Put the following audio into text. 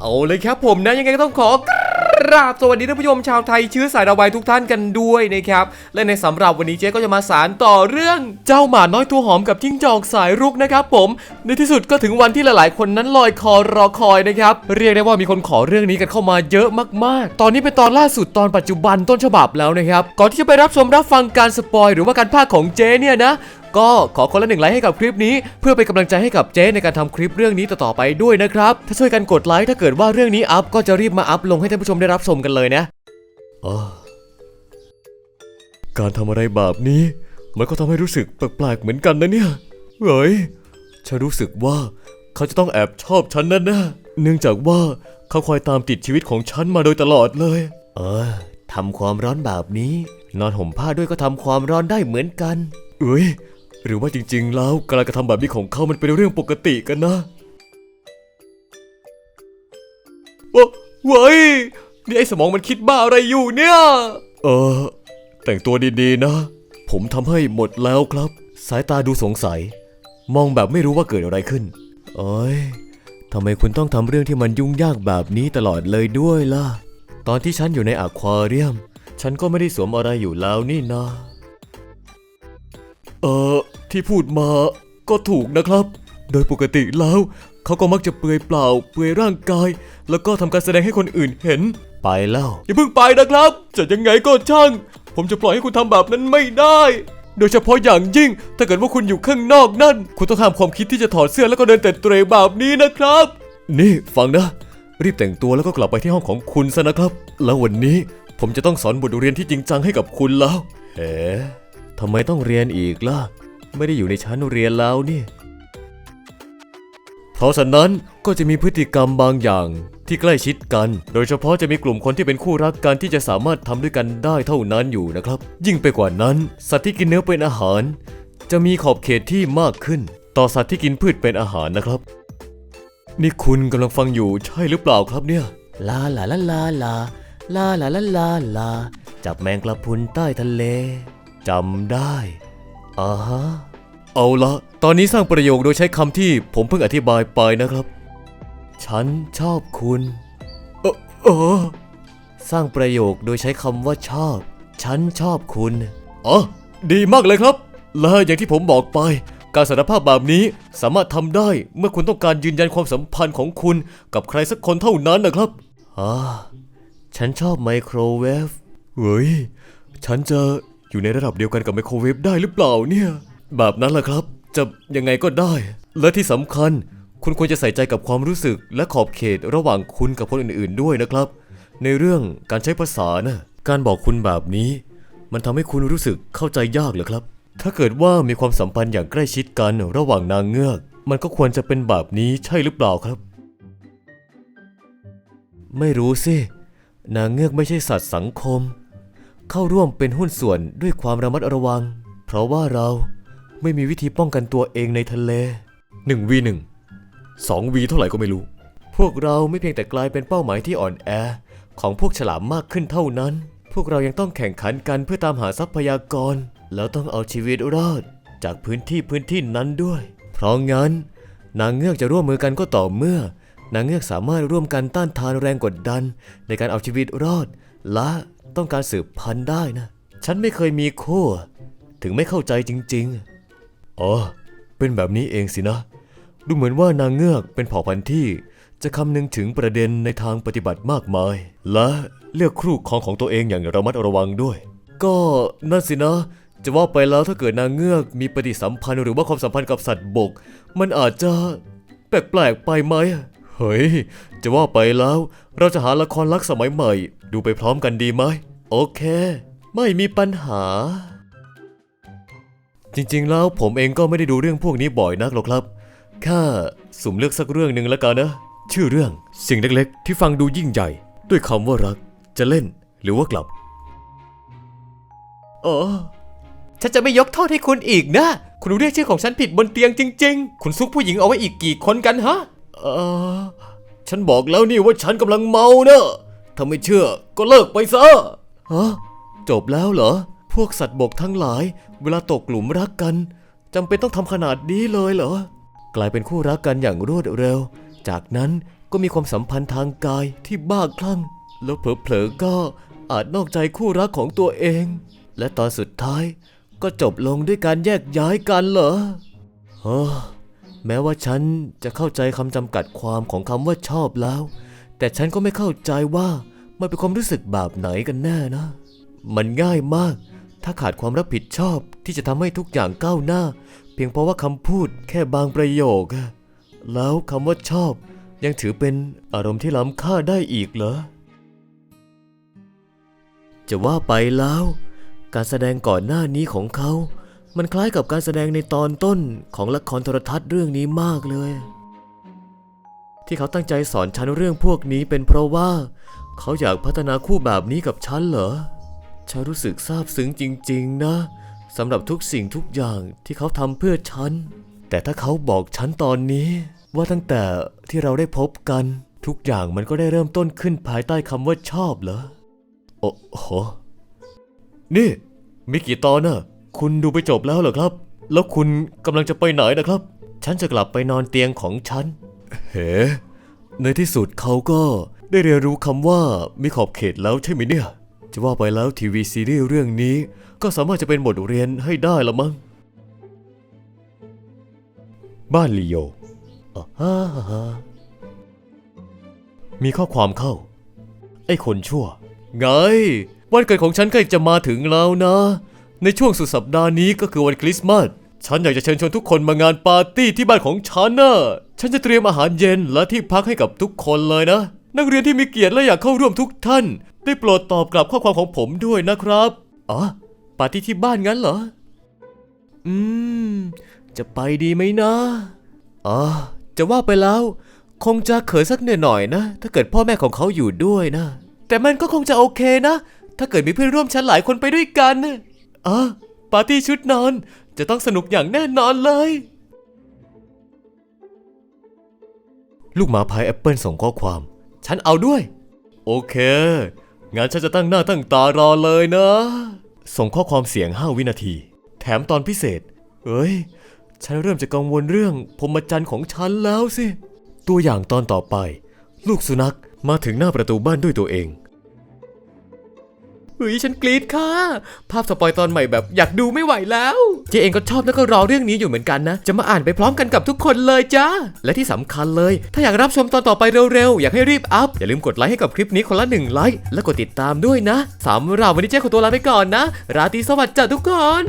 เอาเลยครับผมนะยังไงก็ต้องขอกราบสวัสดีท่านผู้ชมชาวไทยเชื้อสายดาวไวทุกท่านกันด้วยนะครับ และในสำหรับวันนี้เจ๊ก็จะมาสารต่อเรื่องเจ้าหมาน้อยตัวหอมกับจิ้งจอกสายรุกนะครับผมในที่สุดก็ถึงวันที่หลายๆ คนนั้นลอยคอรอคอยนะครับ เรียกได้ว่ามีคนขอเรื่องนี้กันเข้ามาเยอะมากๆ ตอนนี้เป็นตอนล่าสุดตอนปัจจุบันต้นฉบับแล้วนะครับ ก่อนที่จะไปรับชมรับฟังการสปอยหรือว่าการพากย์ของเจ๊เนี่ยนะ ก็ขอคนละหนึ่งไลค์ให้กับคลิปนี้ เพื่อเป็นกำลังใจให้กับเจ๊ในการทำคลิปเรื่องนี้ต่อๆไปด้วยนะครับ ถ้าช่วยกันกดไลค์ถ้าเกิดว่าเรื่องนี้อัพก็จะรีบมาอัพลงให้ท่านผู้ชมได้รับชมกันเลยนะอ๋อการทำอะไรแบบนี้ มันก็ทำให้รู้สึกแปลกๆเหมือนกันนะเนี่ยเฮ้ยฉันรู้สึกว่าเขาจะต้องแอบชอบฉันนั่นนะเนื่องจากว่าเขาคอยตามติดชีวิตของฉันมาโดยตลอดเลย เออทำความร้อนแบบนี้ นอนห่มผ้าด้วยก็ทำความร้อนได้เหมือนกัน เอ้ย หรือว่าจริง ๆ แล้วการกระทำแบบนี้ของเขามันเป็นเรื่องปกติกันนะโอ้เว้ยนี่ไอ้สมองมันคิดบ้าอะไรอยู่เนี่ย เออ แต่งตัวดีๆนะ ผมทำให้หมดแล้วครับ สายตาดูสงสัย มองแบบไม่รู้ว่าเกิดอะไรขึ้น เอ้ยทำไมคุณต้องทำเรื่องที่มันยุ่งยากแบบนี้ตลอดเลยด้วยล่ะ ตอนที่ฉันอยู่ในอควาเรียม ฉันก็ไม่ได้สวมอะไรอยู่แล้วนี่นะ เอ่อ ที่พูดมาก็ถูกนะครับ โดยปกติแล้วเขาก็มักจะเปลือยเปล่า เปลือยร่างกาย แล้วก็ทำการแสดงให้คนอื่นเห็น ไปแล้วอย่าเพิ่งไปนะครับ จะยังไงก็ช่าง ผมจะปล่อยให้คุณทำแบบนั้นไม่ได้ โดยเฉพาะอย่างยิ่ง ถ้าเกิดว่าคุณอยู่ข้างนอกนั่น คุณต้องห้ามความคิดที่จะถอดเสื้อแล้วก็เดินแต่เตรแบบนี้นะครับ นี่ฟังนะ รีบแต่งตัวแล้วก็กลับไปที่ห้องของคุณซะนะครับ แล้ววันนี้ผมจะต้องสอนบทเรียนที่จริงจังให้กับคุณแล้วเอ๋ทำไมต้องเรียนอีกล่ะ ไม่ได้อยู่ในชั้นเรียนแล้วนี่ เพราะฉะนั้นก็จะมีพฤติกรรมบางอย่างที่ใกล้ชิดกัน โดยเฉพาะจะมีกลุ่มคนที่เป็นคู่รักกันที่จะสามารถทำด้วยกันได้เท่านั้นอยู่นะครับ ยิ่งไปกว่านั้น สัตว์ที่กินเนื้อเป็นอาหาร จะมีขอบเขตที่มากขึ้น ต่อสัตว์ที่กินพืชเป็นอาหารนะครับ นี่คุณกำลังฟังอยู่ใช่หรือเปล่าครับเนี่ย ลาลาลาลาลาลาลาลาลาลาจับแมงกระพุนใต้ทะเลจำได้อ่าฮะ เอาละ ตอนนี้สร้างประโยคโดยใช้คำที่ผมเพิ่งอธิบายไปนะครับ ฉันชอบคุณ เออเออสร้างประโยคโดยใช้คำว่าชอบ ฉันชอบคุณ อ๋อ ดีมากเลยครับ และอย่างที่ผมบอกไป การสารภาพแบบนี้สามารถทำได้เมื่อคุณต้องการยืนยันความสัมพันธ์ของคุณ กับใครสักคนเท่านั้นนะครับอ่าฉันชอบไมโครเวฟ เฮ้ย ฉันจะอยู่ในระดับเดียวกันกับไมโครเวฟได้หรือเปล่าเนี่ย แบบนั้นแหละครับ จะยังไงก็ได้ และที่สำคัญ คุณควรจะใส่ใจกับความรู้สึกและขอบเขตระหว่างคุณกับคนอื่นๆด้วยนะครับ ในเรื่องการใช้ภาษานะการบอกคุณแบบนี้ มันทำให้คุณรู้สึกเข้าใจยากเหรอครับ ถ้าเกิดว่ามีความสัมพันธ์อย่างใกล้ชิดกันระหว่างนางเงือก มันก็ควรจะเป็นแบบนี้ใช่หรือเปล่าครับ ไม่รู้สินางเงือกไม่ใช่สัตว์สังคม เข้าร่วมเป็นหุ้นส่วนด้วยความระมัดระวัง เพราะว่าเรา ไม่มีวิธีป้องกันตัวเองในทะเล 1v 1 2v เท่าไหร่ก็ไม่รู้ พวกเราไม่เพียงแต่กลายเป็นเป้าหมายที่อ่อนแอ ของพวกฉลามมากขึ้นเท่านั้น พวกเรายังต้องแข่งขันกันเพื่อตามหาทรัพยากร แล้วต้องเอาชีวิตรอด จากพื้นที่พื้นที่นั้นด้วย เพราะงั้น นางเงือกจะร่วมมือกันก็ต่อเมื่อ นางเงือกสามารถร่วมกันต้านทานแรงกดดัน ในการเอาชีวิตรอด และต้องการสืบพันธุ์ได้นะ ฉันไม่เคยมีคู่ ถึงไม่เข้าใจจริง ๆ อ๋อ เป็นแบบนี้เองสินะ ดูเหมือนว่านางเงือกเป็นเผ่าพันธุ์ที่ จะคำนึงถึงประเด็นในทางปฏิบัติมากมาย และเลือกครูครองของตัวเองอย่างระมัดระวังด้วย ก็นั่นสินะ จะว่าไปแล้วถ้าเกิดนางเงือกมีปฏิสัมพันธ์หรือว่าความสัมพันธ์กับสัตว์บก มันอาจจะแปลกๆไปไหมเฮ้ย จะว่าไปแล้ว เราจะหาละครรักสมัยใหม่ ดูไปพร้อมกันดีไหม โอเค ไม่มีปัญหา จริงๆ แล้วผมเองก็ไม่ได้ดูเรื่องพวกนี้บ่อยนักหรอกครับแค่สุ่มเลือกสักเรื่องหนึ่งแล้วกันนะ ชื่อเรื่องสิ่งเล็กๆ ที่ฟังดูยิ่งใหญ่ ด้วยคำว่ารัก จะเล่นหรือว่ากลับอ๋อฉันจะไม่ยกโทษให้คุณอีกนะ คุณเรียกชื่อของฉันผิดบนเตียงจริง ๆ คุณซุกผู้หญิงเอาไว้อีกกี่คนกันฮะ เออ ฉันบอกแล้วนี่ว่าฉันกำลังเมาเนอะถ้าไม่เชื่อก็เลิกไปซะฮะจบแล้วเหรอ วกสัตว์บกทั้งหลาย เวลาตกหลุมรักกันจำเป็นต้องทำขนาดนี้เลยเหรอ กลายเป็นคู่รักกันอย่างรวดเร็ว จากนั้นก็มีความสัมพันธ์ทางกายที่บ้าคลั่ง แล้วเผลอๆก็อาจนอกใจคู่รักของตัวเอง และตอนสุดท้ายก็จบลงด้วยการแยกย้ายกันเหรอเฮ้อแม้ว่าฉันจะเข้าใจคำจำกัดความของคำว่าชอบแล้ว แต่ฉันก็ไม่เข้าใจว่ามันเป็นความรู้สึกแบบไหนกันแน่นะ มันง่ายมาก ถ้าขาดความรับผิดชอบที่จะทำให้ทุกอย่างก้าวหน้า เพียงเพราะว่าคำพูดแค่บางประโยค แล้วคำว่าชอบ ยังถือเป็นอารมณ์ที่ล้ำค่าได้อีกเหรอ จะว่าไปแล้ว การแสดงก่อนหน้านี้ของเขา มันคล้ายกับการแสดงในตอนต้นของละครโทรทัศน์เรื่องนี้มากเลย ที่เขาตั้งใจสอนฉันเรื่องพวกนี้เป็นเพราะว่า เขาอยากพัฒนาคู่แบบนี้กับฉันเหรอ ฉันรู้สึกซาบซึ้งจริง ๆ นะสำหรับทุกสิ่งทุกอย่างที่เขาทำเพื่อฉัน แต่ถ้าเขาบอกฉันตอนนี้ ว่าตั้งแต่ที่เราได้พบกัน ทุกอย่างมันก็ได้เริ่มต้นขึ้นภายใต้คำว่าชอบเหรอ โอ้โห นี่มีกี่ตอนน่ะ คุณดูไปจบแล้วเหรอครับ แล้วคุณกำลังจะไปไหนนะครับ ฉันจะกลับไปนอนเตียงของฉัน เฮ้ในที่สุดเขาก็ได้เรียนรู้คำว่ามีขอบเขตแล้วใช่ไหมเนี่ย จะว่าไปแล้วทีวีซีรีส์เรื่องนี้ก็สามารถจะเป็นบทเรียนให้ได้ละมั้ง บ้านลีโออ่าฮ่าฮ่ามีข้อความเข้า ไอ้คนชั่ว ไง วันเกิดของฉันใกล้จะมาถึงแล้วนะ ในช่วงสุดสัปดาห์นี้ก็คือวันคริสต์มาส ฉันอยากจะเชิญชวนทุกคนมางานปาร์ตี้ที่บ้านของฉันน่ะฉันจะเตรียมอาหารเย็นและที่พักให้กับทุกคนเลยนะ นักเรียนที่มีเกียรติและอยากเข้าร่วมทุกท่าน ได้โปรดตอบกลับข้อความของผมด้วยนะครับ อ๋อ ปาร์ตี้ที่บ้านงั้นเหรอ อืม จะไปดีไหมนะ อ๋อ จะว่าไปแล้ว คงจะเขินสักหน่อยๆนะ ถ้าเกิดพ่อแม่ของเขาอยู่ด้วยนะ แต่มันก็คงจะโอเคนะ ถ้าเกิดมีเพื่อนร่วมชั้นหลายคนไปด้วยกันน่ะอ๋อปาร์ตี้ชุดนอน จะต้องสนุกอย่างแน่นอนเลย ลูกหมาพายแอปเปิลส่งข้อความ ฉันเอาด้วย โอเค งั้นฉันจะตั้งหน้าตั้งตารอเลยนะ ส่งข้อความเสียง 5 วินาที แถมตอนพิเศษ เอ้ย ฉันเริ่มจะกังวลเรื่องพรมจรรย์ของฉันแล้วสิ ตัวอย่างตอนต่อไป ลูกสุนัขมาถึงหน้าประตูบ้านด้วยตัวเอง เฮ้ยฉันกรี๊ดค่ะ ภาพสปอยตอนใหม่แบบอยากดูไม่ไหวแล้วเจเองก็ชอบแล้วก็รอเรื่องนี้อยู่เหมือนกันนะ จะมาอ่านไปพร้อมกันกับทุกคนเลยจ้า และที่สำคัญเลย ถ้าอยากรับชมตอนต่อไปเร็วๆ อยากให้รีบอัพ อย่าลืมกดไลค์ให้กับคลิปนี้คนละหนึ่งไลค์และกดติดตามด้วยนะสำหรับวันนี้เจ๊ขอตัวลาไปก่อนนะ ราตรีสวัสดิ์จ้าทุกคน